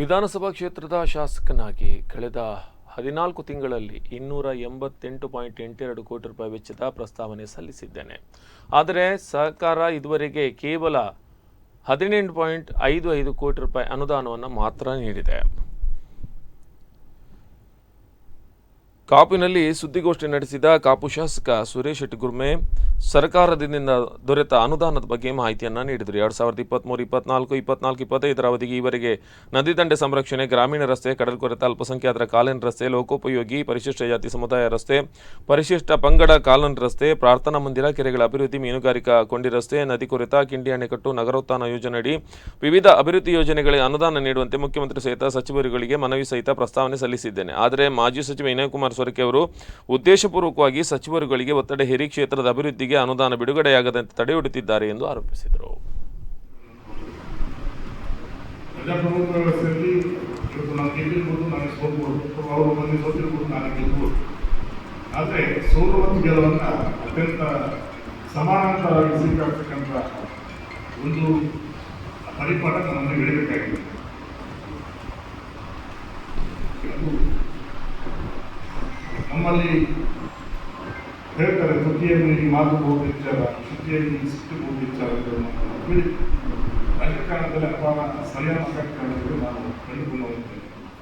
ವಿಧಾನಸಭಾ ಕ್ಷೇತ್ರದ ಶಾಸಕನಾಗಿ ಕಳೆದ ಹದಿನಾಲ್ಕು ತಿಂಗಳಲ್ಲಿ ಇನ್ನೂರ ಎಂಬತ್ತೆಂಟು ಪಾಯಿಂಟ್ ಎಂಟೆರಡು ಕೋಟಿ ರೂಪಾಯಿ ವೆಚ್ಚದ ಪ್ರಸ್ತಾವನೆ ಸಲ್ಲಿಸಿದ್ದೇನೆ. ಆದರೆ ಸರ್ಕಾರ ಇದುವರೆಗೆ ಕೇವಲ ಹದಿನೆಂಟು ಪಾಯಿಂಟ್ ಐದು ಐದು ಕೋಟಿ ರೂಪಾಯಿ ಅನುದಾನವನ್ನು ಮಾತ್ರ ನೀಡಿದೆ. ಕಾಪಿನಲ್ಲಿ ಸುದ್ದಿಗೋಷ್ಠಿ ನಡೆಸಿದ ಕಾಪು ಶಾಸಕ ಸುರೇಶ್ ಶೆಟ್ಟಿಗುರ್ಮೆ ಸರ್ಕಾರದಿಂದ ದೊರೆತ ಅನುದಾನದ ಬಗ್ಗೆ ಮಾಹಿತಿಯನ್ನು ನೀಡಿದರು. ಎರಡು ಸಾವಿರದ ಇಪ್ಪತ್ತ್ಮೂರು ಇಪ್ಪತ್ನಾಲ್ಕು ಇಪ್ಪತ್ನಾಲ್ಕು, ಇಪ್ಪತ್ತೈದರ ಅವಧಿಗೆ ಈವರೆಗೆ ನದಿ ದಂಡೆ ಸಂರಕ್ಷಣೆ, ಗ್ರಾಮೀಣ ರಸ್ತೆ ಕಡಲ್ಕೊರೆತ ಅಲ್ಪಸಂಖ್ಯಾತರ ಕಾಲನ್ ರಸ್ತೆ, ಲೋಕೋಪಯೋಗಿ, ಪರಿಶಿಷ್ಟ ಜಾತಿ ಸಮುದಾಯ ರಸ್ತೆ, ಪರಿಶಿಷ್ಟ ಪಂಗಡ ಕಾಲನ್ ರಸ್ತೆ, ಪ್ರಾರ್ಥನಾ ಮಂದಿರ, ಕೆರೆಗಳ ಅಭಿವೃದ್ಧಿ, ಮೀನುಗಾರಿಕಾ ಕೊಂಡಿ ರಸ್ತೆ ನದಿ ಕೊರೆತ, ಕಿಂಡಿ ಅಣೆಕಟ್ಟು, ನಗರೋತ್ಥಾನ ಯೋಜನೆಯಡಿ ವಿವಿಧ ಅಭಿವೃದ್ಧಿ ಯೋಜನೆಗಳಿಗೆ ಅನುದಾನ ನೀಡುವಂತೆ ಮುಖ್ಯಮಂತ್ರಿ ಸಹಿತ ಸಚಿವರುಗಳಿಗೆ ಮನವಿ ಸಹಿತ ಪ್ರಸ್ತಾವನೆ ಸಲ್ಲಿಸಿದ್ದೇನೆ. ಆದರೆ ಮಾಜಿ ಸಚಿವ ವಿನಯ್ ಕುಮಾರ್ ಸೊರಕೆ ಅವರು ಉದ್ದೇಶಪೂರ್ವಕವಾಗಿ ಸಚಿವರುಗಳಿಗೆ ಒತ್ತಡ ಹೇರಿ ಕ್ಷೇತ್ರದ ಅಭಿವೃದ್ಧಿಗೆ ಅನುದಾನ ಬಿಡುಗಡೆಯಾಗದಂತೆ ತಡೆಹಿಡಿಯುತ್ತಿದ್ದಾರೆ ಎಂದು ಆರೋಪಿಸಿದರು. ಆದರೆ ಸೋಲು ಅತ್ಯಂತ ಸಮಾನಾಂತರವಾಗಿ ಒಂದು ಪರಿಪಾಠ ನಮ್ಮನ್ನು ನಮ್ಮಲ್ಲಿ ಹೇಳ್ತಾರೆ ಸುದ್ದಿಯಲ್ಲಿ ಈ ಮಾತು ಸುದ್ದಿಯಲ್ಲಿ ಈ ಸಿಟ್ಟು ಹೇಳಿ ರಾಜಕಾರಣದಲ್ಲಿ ಅಥವಾ ಸರಿಯಾದ ರಾಜಕಾರಣದಲ್ಲಿ ನಾವು ಕಂಡುಕೊಳ್ಳುವಂಥದ್ದು